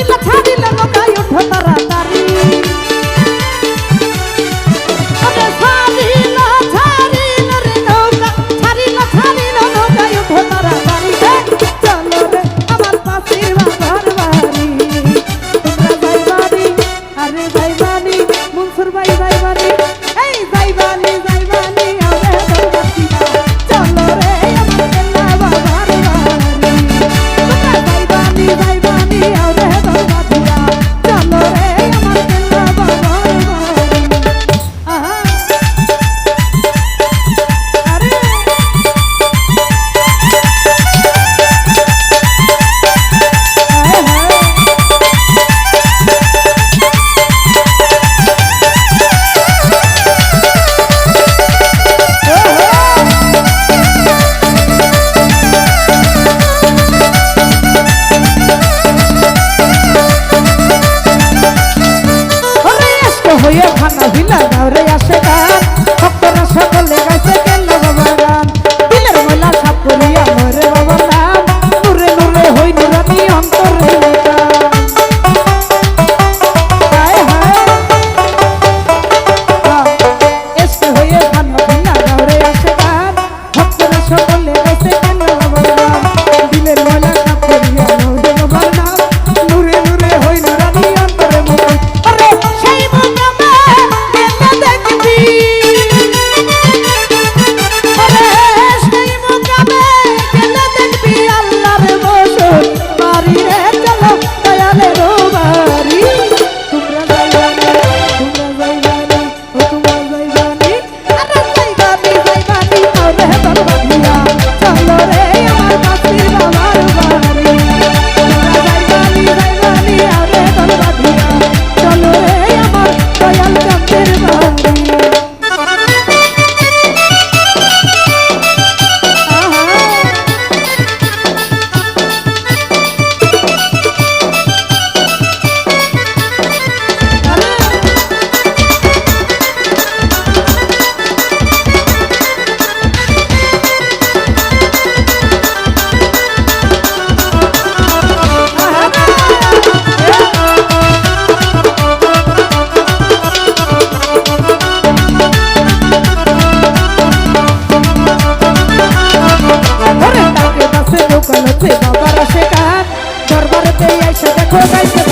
ছাড়িল ছাড়িল লোকায় উঠো তারা হচ্ছে বাবার সেখান দরবারেতে এসে দেখো গাইতে